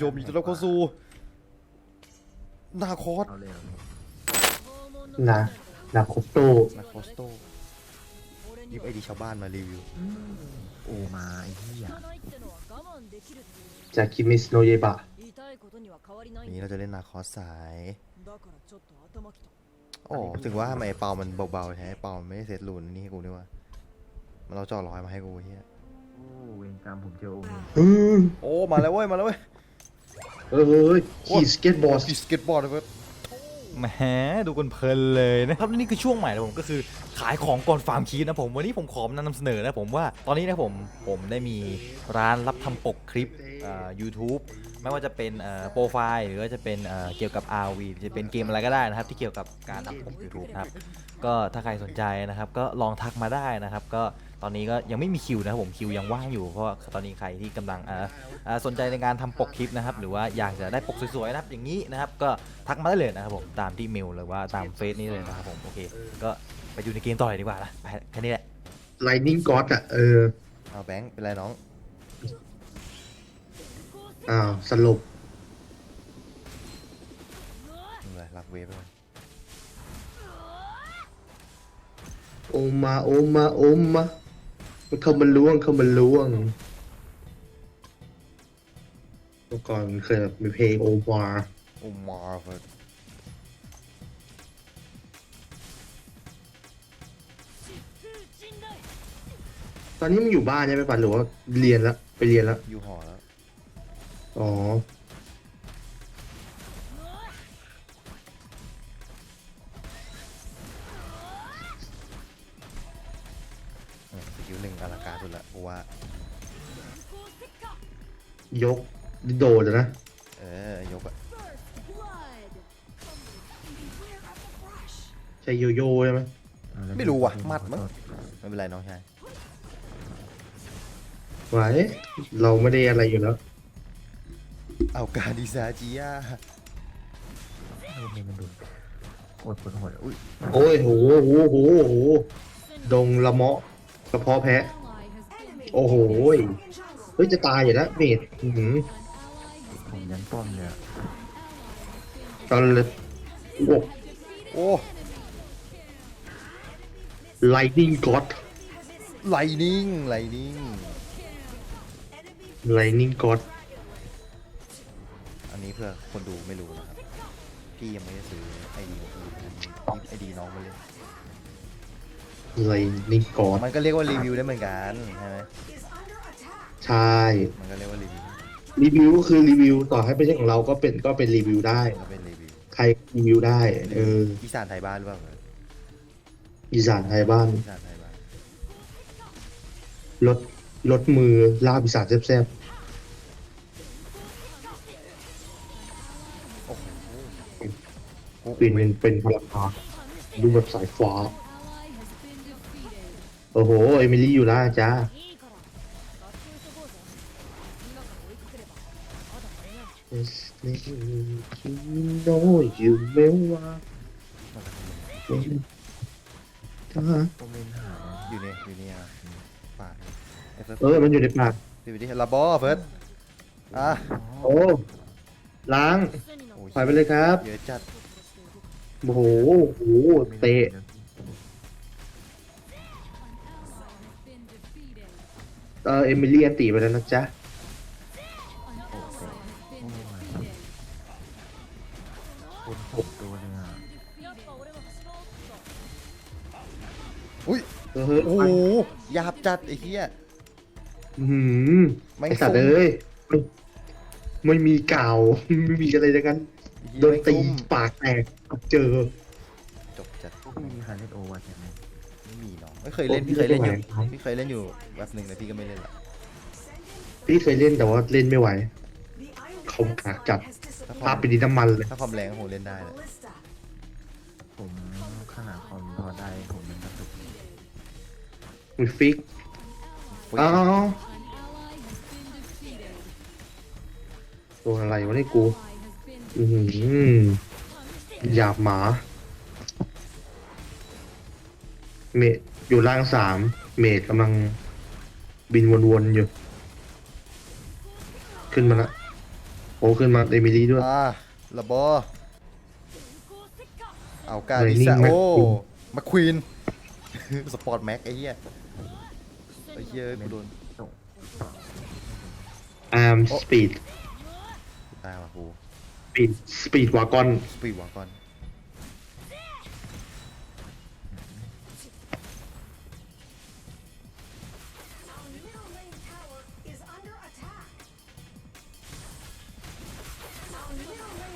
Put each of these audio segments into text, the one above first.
ชมยินดีต้อนรับเข้าสู่นาคอสเอนะนะครบตู้นาคอสโตยิบไอดีชาวบ้านมารีวิวโอมาไอ้เหี้ยจากคิมิสโนเยบะนี่เราจะเล่นนาคอสสายอ๋อถึงว่าทำไมเปามันเบาๆแท้เปามันไม่ได้เซตลุนนี่ให้กูด้วยว่ามันเราจ่อรอยมาให้กูเฮียโอ้เวงกรรมผมเจอโอมาแล้วเว้ยมาแล้วเว้ย เอ้ยขี่สเก็ตบอร์ดขี่สเก็ตบอร์ดเลยเว้ยแหมดูกันเพลินเลยนะครับนี่คือช่วงใหม่นะผมก็คือขายของก่อนฟาร์มคีดนะผมวันนี้ผมขอนำเสนอนะผมว่าตอนนี้นะผมผมได้มีร้านรับทำปกคลิปอ่า YouTube ไม่ว่าจะเป็นเอ่อโปรไฟล์หรือว่าจะเป็นเอ่อเกี่ยวกับ RV จะเป็นเกมอะไรก็ได้นะครับ ที่เกี่ยวกับการทำปก YouTube นะครับก็ถ้าใครสนใจนะครับ ก็ลองทักมาได้นะครับก็ ตอนนี้ก็ยังไม่มีคิวนะครับผมคิวยังว่างอยู่เพราะว่าตอนนี้ใครที่กำลังเอ่อเอ่อสนใจในการทำปกคลิปนะครับ หรือว่าอยากจะได้ปกสวยๆนะครับอย่างนี้นะครับ ก็ทักมาได้เลยนะครับผมตามที่เมลหรือว่าตามเฟซนี้เลยนะครับผมโอเคก็ไปดูในเกมต่อเลยดีกว่านะไปแค่นี้แหละไลนิ่งก็อดอะ เออ เอาแบงค์เป็นไรน้อง อ้าว สลบอะไรรักเวฟไปก่อนโอมา โอมา โอมา มันเข้ามาล้วงเข้ามาล้วงเมื่อก่อนเคยแบบมีเพลงโอมาโอ้มาเฟิร์สตอนนี้มันอยู่บ้านใช่ไหมปันหรือว่าเรียนแล้วไปเรียนแล้วอยู่หอแล้ว อ๋อ หนึ่งอลังการสุดละกูว่า ยกโดดเลยนะ เออยกอะใช่โยโย่ใช่ไหมเอาเลยไม่รู้ว่ะมัดมั้งไม่เป็นไรน้องชายไหวเราไม่ได้อะไรอยู่แล้ว เอาการดิซาจิยาโอเมนมันดุโอ้ยปวดหัวอุ้ยโอ้ยโหโหโหโหดงละเมาะ กระเพาะแพะ โอ้โหยเฮ้ย จะตายอยู่แล้วเมดอื้อหือผมยันป้อมเลยอะตอนเลยโอ้โอ้ไลนิ่งก็อดไลนิ่งไลนิ่งไลนิ่งก็อดอันนี้เพื่อคนดูไม่รู้นะครับ พี่ยังไม่ได้ซื้อไอดีของพี่ไอดีน้องมาเลย ไลนิ่งก็อดมันก็เรียกว่ารีวิวได้เหมือนกันใช่ไหมใช่มันก็เรียกว่ารีวิวรีวิวก็คือรีวิวต่อให้ไม่ใช่ของเราก็เป็นก็เป็นรีวิวได้ ก็เป็นรีวิวใครรีวิวได้ เอออีสานไทยบ้านหรือเปล่าอีสานไทยบ้านอีสานไทยบ้านลดลดมือลาบอีสานแซ่บโอ้โหๆเปลี่ยนเป็นเป็นพลังงานดูแบบสายฟ้าโโอ้โห เอมิลี่อยู่ล่าจ้านี่อมวจ้าผมเนหาอยู่ในี่ยอยู่เนี่ยป่าเออ มันอยู่ในป่าดูดิลาบอเฟิร์สอะโอ้ล้างถอยไปเลยครับเยอะจัดโอ้โหโอ้โหเตะ เออเอมิลี่อันตีไปแล้วนะจ๊ะคนหกตัวเลยอะอุ้ยเออเฮ้ยโอ้โหหยาบจัดไอ้เหี้ย อื้อหือไม่ ไอสัตว์ซุ่มเอ้ยไม่ไม่มีกล่าวไม่มีอะไรทั้งนั้นไอ้เหี้ยโดนตีไม่ซุ่มปากแตกเจอจบจัดพวกพี่มีใครเล่นโอวัตไหม ไม่มีน้องไม่เคยเล่นพี่เคยเล่นอยู่พี่เคยเล่นอยู่แบบหนึ่งแต่พี่ก็ไม่เล่นละพี่เคยเล่นแต่ว่าเล่นไม่ไหวเขากากจัดถ้าคภาวาพมเป็นดินน้ำมันเลยถ้าความแรงผมเล่นได้เลยผมขนาดคอมพอได้ผมยังกระตุกมีฟิกอุ๊ยอ้าวตัวอะไรวะเนี่ยกู อือหือหยาบหมา เมดอยู่ล่างสามเมดกำลังบินวนๆอยู่ ขึ้นมาละโอ้ขึ้นมาเอมิลี่ด้วย อ่าระบอเอาการเรดินนิ่ซางโอ้ McQueen มาควีนสปอร์ตแม็กไอ้เหี้ยไอ้เหี้ยกูโดนอาร์มสปีดตายว่ะกูสปีดสปีดวากอนสปีดวางก่อน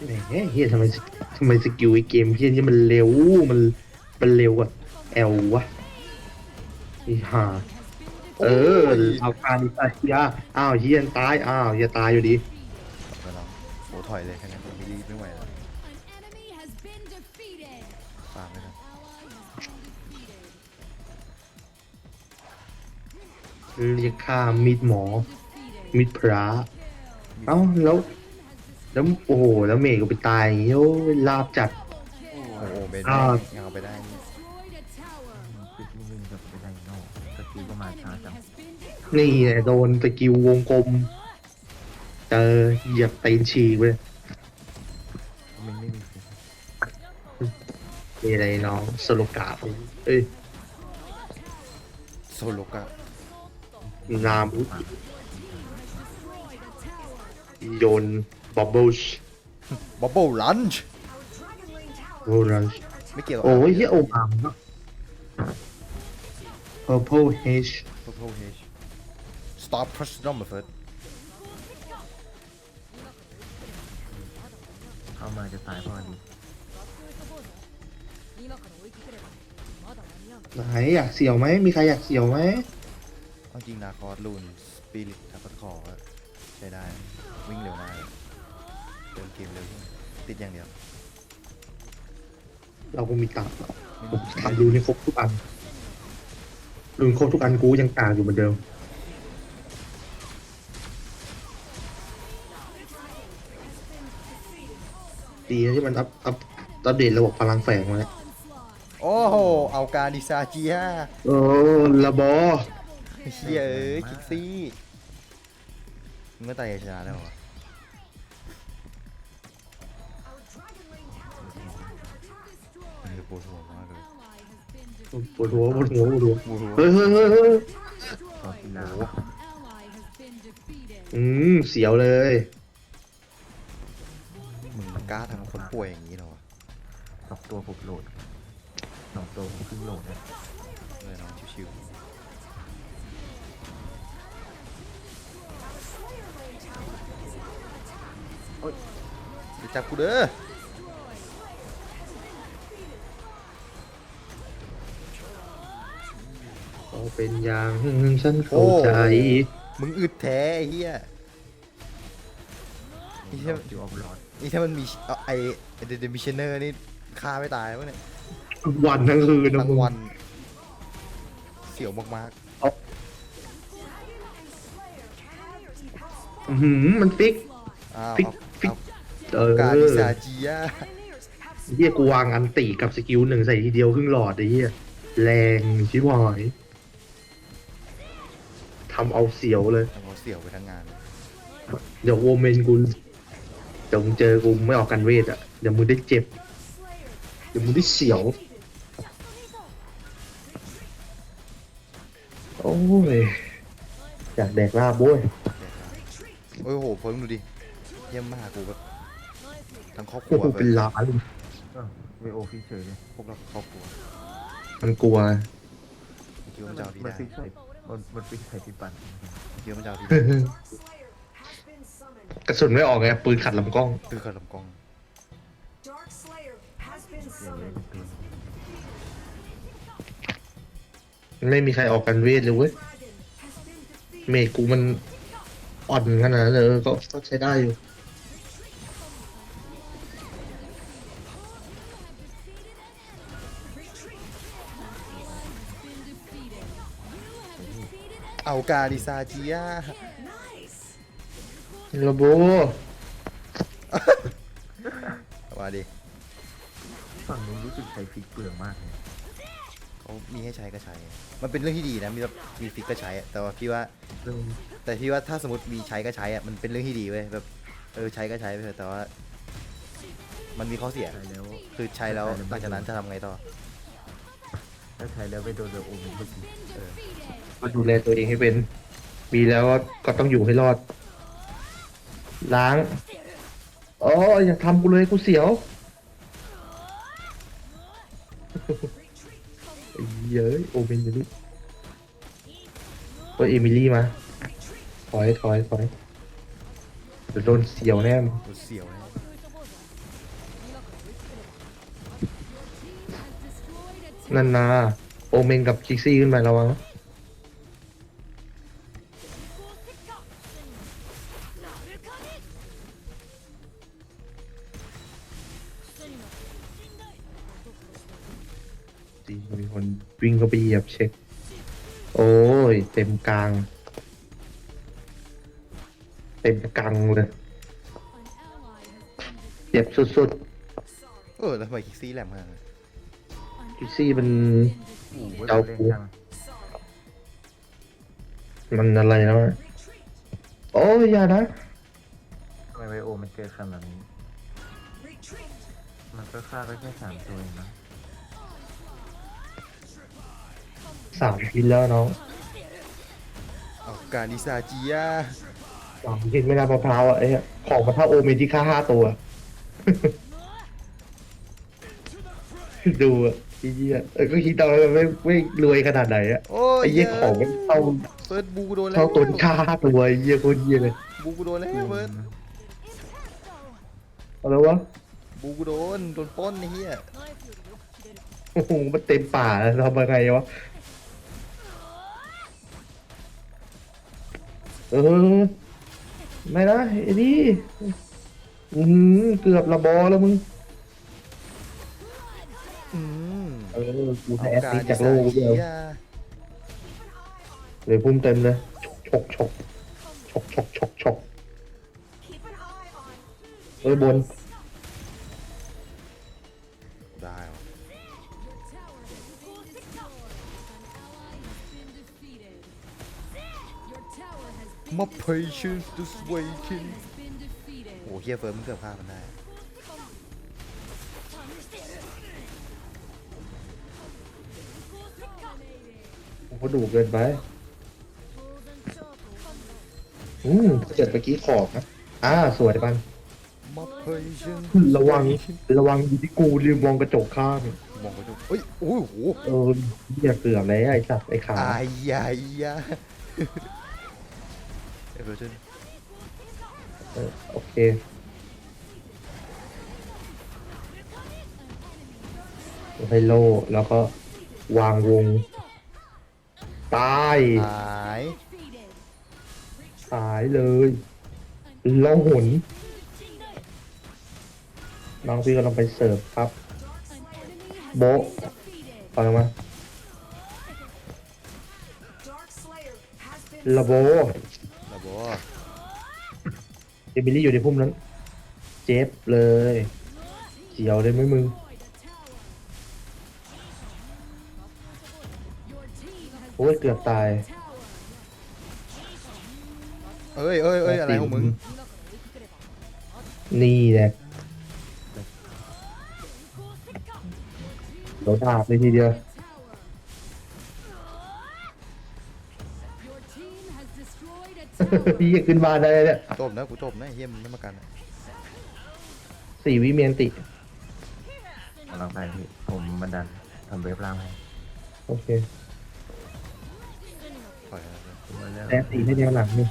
แหมเฮียทำไมทำไมสกิลไอเกมเฮียนี่มันเร็วมันมันเร็วกว่าแอลวะไอ้ห่าเออเอาการไอ้ยาอ้าวเฮียตายอ้าวเฮียตายอยู่ดีไปลองโอ้ถอยเลยแค่นั้นไม่รีบไม่ไหวแล้ว An enemy has been defeated. ตามไม่ทันเรียกค่ามีดหมอมีดพระเอ้าแล้ว แล้วโอ้โหแล้วเมย์ก็ไปตายอย่างงี้โอ้ยลาบจัดโอ้โหเบนอ่า ยังเอาไปได้นี่ Destroyed a tower. มันปิดไม่วิ่งกับไปได้นอกสกิลก็มาช้าจัง Has been นี่ไงโดนตะกิววงกลม เจอเหยียบตีนฉีกเลยมันไม่มีสิมีอะไรน้องสโลกาเอ้ยโซโลกะนามโยน บับเบิลบับเบิลลันช์โอ้ลันช์ไม่เกี่ยวโอ้ยเฮียโอบามเนาะ purple h purple h stop press number first เข้ามาจะตายพอดีไหนอยากเสี่ยวไหมมีใครอยากเสี่ยวไหมจริงนาคอร์ลุนสปิริตทับขอใช้ได้วิ่งเร็วได้ กเลยเดินเกมเร็วขึ้นติดอย่างเดียวเราคงมีตังค์ผมทำรูนี่ครบทุกอันรูนครบทุกอันกูยังต่างอยู่เหมือนเดิมดีนะที่มันอัพอัพอัปเดตระบบพลังแฝงมาแล้วโอ้โห เอาการดิซาเจียโอ้ระบอเฮียเอ้ยคิกซี่มึงก็ตายชนะแล้วเหรอ ปวดหัวปวดหัวปวดหัวปวดหัวเฮ้ยเฮ้ยเฮ้ยเฮ้ยตอนที่แล้ว ally has been defeated. อืมเสียวเลย มึงกล้าทำคนป่วยอย่างนี้เหรอวะสองตัวผมโหลดสองตัวผมเพิ่งโหลดนะเลยน้องชิวๆโอ๊ยอย่าจับกูเด้อ ก็เป็นอย่างฉันเข้าใจ มึงอึดแท้ไอ้เหี้ยนี่ถ้าจิวออฟลอดนี่ถ้ามันมีเอาไอเดเดมิชเนอร์นี่ฆ่าไม่ตายวะเนี่ยวันทั้งคืนนะทั้งมึงวัน เสียวมากอื้อหือมันฟิก ๆอ้าวฟิกเอาฟิกเอาเออการดิซาเจียเฮียกูวางอันติกับสกิลหนึ่งใส่ทีเดียวครึ่งหลอดไอ้เฮียแรงชิบหายทำเอาเสียวเลยเอาเสียวไปทั้งงานเดี๋ยวโวเมนกูเดี๋ยวมึงเจอกูไม่ออกกันเวทอะ เดี๋ยวมึงได้เจ็บ เดี๋ยวมึงได้เสียว โอ้ยอยากแดกลาบโว้ยโอ้ยโหเพิ่งดูดิ เยี่ยมมากกูแบบทั้งครอบครัโอ้วโหแบเป็นบล้านเออเวโอฟิกเฉยเลยพวกเราครอบครัวมันกลัวคิดว่ามันจะเอาที่มันได้ฟิกใส่ มันมันฟิกใส่ที่ปันคิดว่ามันจะเอาที่ได้กระสุนไม่ออกไงปืนขัดลำกล้องตื้อขัดลำกล้อง Dark Slayer has been เสียเยอะ summoned เกินไม่มีใครออกกันเวทเลยเว้ยเมจกูมันอ่อนขนาดนั้นเลยก็ก็ใช้ได้อยู่ เอาการดิซาเจียระโบมาดิฝั่งนู้นรู้สึกใช้ฟิกเปลืองมากเลยเขามีให้ใช้ก็ใช้ มันเป็นเรื่องที่ดีนะ มีแบบมีฟิกก็ใช้อะแต่ว่าพี่ว่า เรื่องแต่พี่ว่าถ้าสมมติมีใช้ก็ใช้อะมันเป็นเรื่องที่ดีเว้ยแบบเออใช้ก็ใช้ไปเถอะแต่ว่า มันมีข้อเสีย ใช้แล้ว คือใช้แล้วหลังจากนั้นจะทำไงต่อ ถ้าใช้แล้วไปโดนเรือโอมก็จริงเออ ก็ดูแลตัวเองให้เป็น มีแล้วก็ก็ต้องอยู่ให้รอด ล้าง อ๋อ อย่าทำกูเลยกูเสียวไอ้เย้ยโอเมนอยู่นี่ตัวเอมิลี่มา ถอยถอยถอยเดี๋ยวโดนเสียวแน่มึงกูเสียวนะนั่นนาโอเมนกับคิกซี่ขึ้นมาระวังนะ เต็มกลาง เต็มกลางเลยเจ็บสุดเออแล้วทำไมคิกซี่แหลมมากเลยๆคิกซี่มัน โอ้โหเจ้าเล่นกูจังมันอะไรแล้วะโอ้ยอย่านะ ทำไมไวโอมันเกิดขนาดนี้ มันก็ฆ่าได้แค่สามตัวเองนะสามพินแล้วน้องเอาการดิซาจิยาสามพินไม่น่ามะพร้าวอะไอ้เหี้ยของมาเท่าโอเมนที่ค่าห้าตัว ดูอะไอ้เหี้ยเออก็คิดเอาแล้วไม่ไม่รวยขนาดไหนอะโอ้ยไอ้เหี้ยของมันเท่าเฟิร์สบูกูโดนแล้วเท่าตัวค่าห้าตัวไอ้เหี้ยโคตรเหี้ยเลยบูกูโดนแล้วเฟิร์สเอาแล้ววะบูกูโดนโดนปล้นไอ้เหี้ยโอ้โหมันเต็มป่าแล้วทำยังไงวะ เออ ไม่นะไอ้นี่อืมเกือบระบอแล้วมึง อืมเออ กูเอาแอสการซิสดิจากโลซากกูจิเดียวยาเลยพุ่มเต็มเลยฉกฉกฉกฉกฉกฉก Keep an eye on เออบน ได้ My patience is waiting โอ้เฮียเฟิร์สมึงเกือบฆ่ามันได้กูก็ดูเกินไป อืมเจ็ดเมื่อกี้ขอบนะอ่า สวยปัน My patience ระวัง ระวังอยู่ที่กูลืมมองกระจกข้างมองไปดูเฮ้ยโอ้ยโหเออเหี้ยเกือบแล้วไอ้สัตว์ไอ้ขา อายยายยา เอเวอร์ตันเออโอเคให้โล่แล้วก็วางวง ตาย หายตายเลยล่องหนน้องพี่กำลังไปเสิร์ฟครับ โบะฟังมา Dark Slayer has been ระโบระบ เอมิลี่อยู่ในพุ่มนั้น เจ็บเลยเจียวเลยไหมมึงโอ้ยเกือบตายเอ้ยเอ้ยเอ้ยอะไรของมึง นี่แหละเราดาบเลยทีเดียว พี่ขึ้นมาได้เนี่ยจบนะกูจบนะไอ้เฮียมึงไม่มากันอะสี่วิเมียนติ กำลังไปพี่ผมมาดันทำเว็บล่างให้โอเคถอยแล้วผมมาเรื่องแต่ตีให้แนวหลังนี่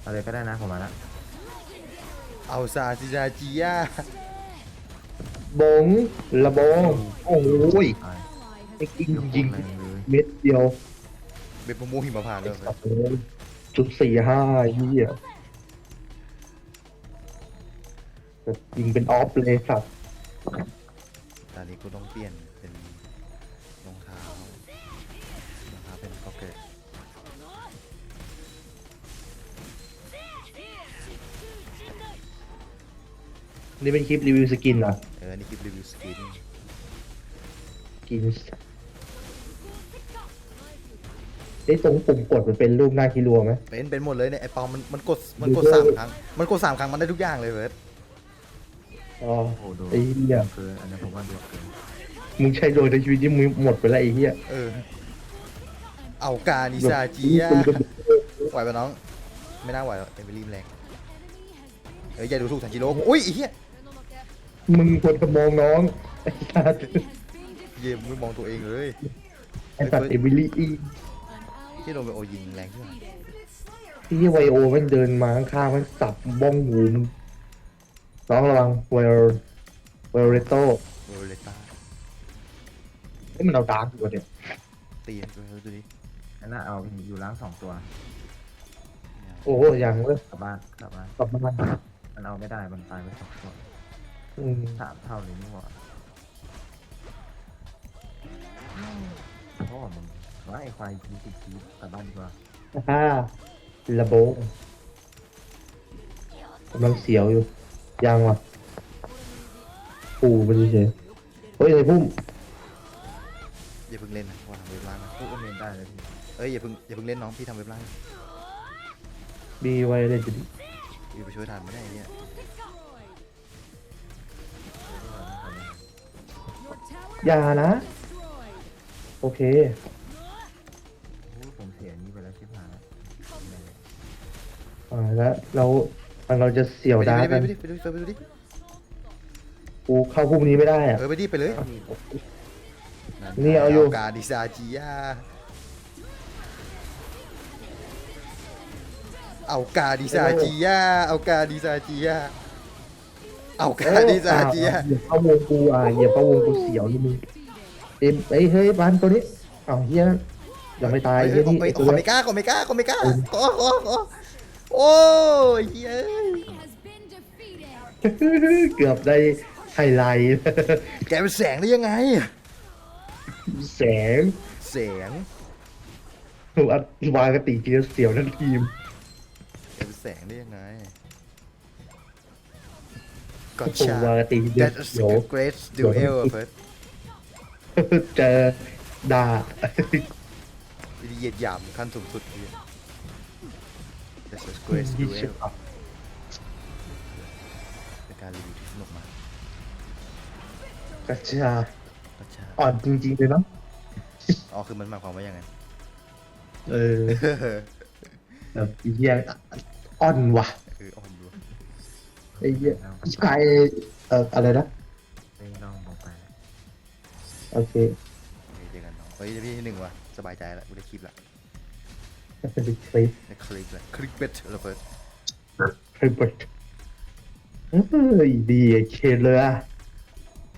เอาเลยก็ได้นะผมมาละเอาซาซิจาจิยาบงระบงโอ้ยตายไอ้กิงยิงแรงเลยเม็ดเดียวเบ็ดมะม่วงหิมพานต์เลยเฟิร์สโอ้ย จุดสี่ห้าเยี่ยแบบยิงเป็นออฟเลยสัตว์ตอนนี้กูต้องเปลี่ยนเป็นรองเท้ารองเท้าเป็นพ็อกเก็ตนี่เป็นคลิปรีวิวสกินเหรอเอออันนี่คลิปรีวิวสกิน กิน ไอ้ตรงปุ่มกดมันเป็นรูปหน้าคิรัวไหม เป็นเป็นหมดเลยเนี่ยไอ้ปอมมันมันกดมันกดดูด้วยสามครั้ง มันกดสามครั้งมันได้ทุกอย่างเลยเว้ยอ๋อ โอ้โหดูไอ้เหี้ย เกินอันนี้ผมว่าดูเกินมึงใช้โดยในชีวิตที่มึงหมดไปแล้วไอ้เหี้ยเออ เอากานิซาจิยะไหวปะน้อง ไม่น่าไหวหรอกเอมิลี่มันแรงเอ้ยอย่าดูถูกทันจิโร่อุ้ยไอ้เหี้ยมึงควรจะมองน้องไอ้สัตว์เยี่ยมงไม่มองตัวเองเลยไอ้สัตว์เอมิลี่อี ที่โดนไปโอยิงแรงที่ไหนที่ไวโอมันเดินมาข้างๆมันสับบ้องหูมึงน้องระวังเวลเวลเรโต้โอเลต้าไอ้ยมันเอาดาร์กอยู่วะเนี่ยตีดูดูดิอันน่าเอาอยู่ล้างสองตัวโอ้โหยังเลยกลับบ้านกลับบ้านกลับมามันเอาไม่ได้มันตายไปสองตัวอืมสามเท่าเลยนี่หว่าพ่อมึง ว่าไอ้ควายกีติดกีกลับบ้านดีกว่าฮ่าระโบงกำลังเสียวอยู่ ยังวะปูไปเฉยๆเฮ้ยไอ้พุ่มอย่าเพิ่งเล่นนะว่าทำเว็บล่างนะพูดก็เมนได้เลยพี่เอ้ยอย่าเพิ่งอย่าเพิ่งเล่นน้องพี่ทำเว็บล่างบีไวเลยจะดีพี่ไปช่วยทันไม่ได้ไอ้เนี่ยอย่านะ Destroyed. โอเค อ่าแล้วเราเราจะเสี่ยวไปดาร์กดิกันไปดิไปดิไปดิไปดิกูเข้าพุ่มนี้ไม่ได้อะ เออไปดิไปเลยนี่เอาอยู่ กาดิซาจิยะเอากาดิซาจิยะเอากาดิซาจิยะเอากาดิซาจิยะเหยียบเข้าวงกูอะเหยียบเข้าวงกูเสียวนี่มึงเอ็มเอ้ยเฮ้ยบ้านตัวนี้อ้าวเฮียยังไม่ตายเฮ้เฮียยขอนี่ไม่ไอ้ขตัอวไม่กล้าขอไม่กล้าขอไม่กล้าขอขอขอ โอ้ยเฮ้ย Has been defeated. เกือบได้ไฮไลท์ แกเป็นแสงได้ยังไง แสงแสงหนูอัดวางกติเจียเสียวทั้งทีม แกเป็นแสงได้ยังไงก็โอ้ชาวางกติเจีย That's เสียว a great duel เฟิร์สเจอด่าวิธีเหยียดหยามขั้นสูงสุดเลย That's a great ยี่ duel สิบอะเป็นการรีวิวที่สนุกมากกระชาก็ชาอ่อนจริงๆเลยเนาะอ๋อคือมันหมายความว่ายังไง เออแบบไอ้เฮียอ่อนว่ะคืออ่อนดูไอ้เฮียชายเอ่ออะไรนะไปลองบอกไปโอเคโอเคเจอกันน้องเฮ้ยพี่ที่หนึ่งว่ะสบายใจแล้วกูได้คลิปละ คลิปคลิปได้คลิปละคลิปเบ็ดแล้วเฟิร์สคลิปเฮ้ยดีไอ้เคนเลยอะ